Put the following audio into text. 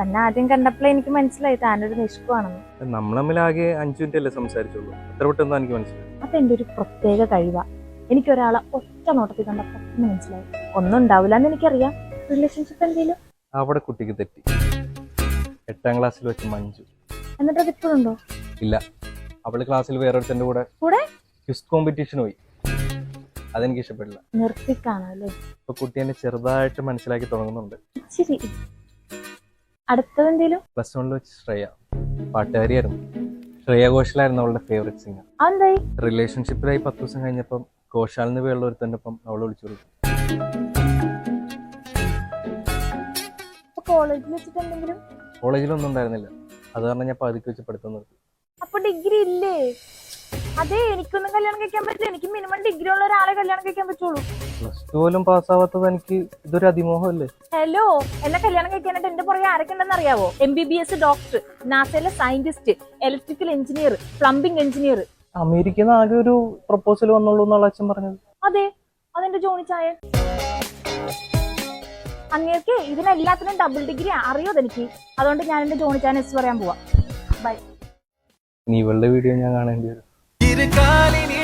തന്നെ ആദ്യം കണ്ടപ്പോഴേ എനിക്ക് മനസ്സിലായി താനൊരു നിഷ്കുവാണെന്ന്. നമ്മൾ തമ്മിൽ ആകെ അഞ്ചു മിനിറ്റ് അല്ലേ സംസാരിച്ചുള്ളൂ? അത്ര പെട്ടെന്ന് എനിക്ക് മനസ്സിലായി? അതെന്റെ ഒരു പ്രത്യേക കഴിവാ. എനിക്ക് ഒരാളെ ഒറ്റ നോട്ടത്തിൽ കണ്ടപ്പോ പെട്ടെന്ന് മനസ്സിലായി. ഒന്നും ഉണ്ടാവില്ല എന്ന് എനിക്കറിയാം. റിലേഷൻഷിപ്പ് എന്തെങ്കിലും? അവിടെ കുട്ടിക്ക് തെറ്റി. എട്ടാം ക്ലാസ്സിൽ വെച്ച് മഞ്ജു. എന്നിട്ട് അത് ഇപ്പോഴുണ്ടോ ഇല്ല. അവൾ ക്ലാസ്സിൽ വേറൊരുത്തന്റെ കൂടെ കൂടെ? ക്വിസ് കോമ്പറ്റീഷൻ പോയി. അതെനിക്ക് ഇഷ്ടപ്പെടില്ല. നിർത്തിക്കാണല്ലേ ഇപ്പൊ കുട്ടി എന്നെ ചെറുതായിട്ട് മനസ്സിലാക്കി തുടങ്ങുന്നുണ്ട്. ഇച്ചിരി അടുത്തത് എന്തേലും പ്ലസ് വണ്ണിൽ വെച്ച് ശ്രേയ. പാട്ടുകാരിയായിരുന്നു. ശ്രേയ ഘോഷലായിരുന്നു അവളുടെ ഫേവറേറ്റ് സിംഗർ അതെന്തായി? റിലേഷൻഷിപ്പിലായി പത്ത് ദിവസം കഴിഞ്ഞപ്പം ഘോഷാലിന് പേരുള്ള ഒരുത്തന്റെ ഒപ്പം അവളെ വിളിച്ചു കൊടുത്തു. കോളേജിൽ വെച്ചിട്ട് എന്തെങ്കിലും? കോളേജിലൊന്നും ഉണ്ടായിരുന്നില്ല. അത് കാരണം ഞാൻ പതുക്കെ വെച്ച് പഠിത്തം നിർത്തി. അപ്പൊ ഡിഗ്രി ഇല്ലേ? അതെ എനിക്കൊന്നും കല്യാണം കഴിക്കാൻ പറ്റില്ല. എനിക്ക് മിനിമം ഡിഗ്രി ഉള്ള ഒരാളെ കല്യാണം കഴിക്കാൻ പറ്റുള്ളൂ. പ്ലസ് ടു പോലും പാസ്സാവാത്തത് എനിക്ക് ഇതൊരു അതിമോഹമല്ലേ? ഹലോ എന്നെ കല്യാണം കഴിക്കാനായിട്ട് എന്റെ പുറകെ ആരൊക്കെ ഉണ്ടെന്ന് അറിയാവോ? M B B S doctor നാസയിലെ scientist electrical engineer plumbing engineer അമേരിക്കന്ന് ആകെ ഒരു പ്രപ്പോസൽ വന്നുള്ളൂ എന്നുള്ള അച്ഛൻ പറഞ്ഞത്. അതെ അതെന്റെ ജോണി ചായ. അങ്ങേക്ക് ഇതിനെല്ലാത്തിനും ഡബിൾ ഡിഗ്രി അറിയോ എനിക്ക് അതുകൊണ്ട് ഞാൻ എന്റെ ജോണി ചായ പറയാൻ പോവാ. ബൈ നീ ഇവളുടെ വീഡിയോ ഞാൻ കാണേണ്ടി വരും. இரு காலின்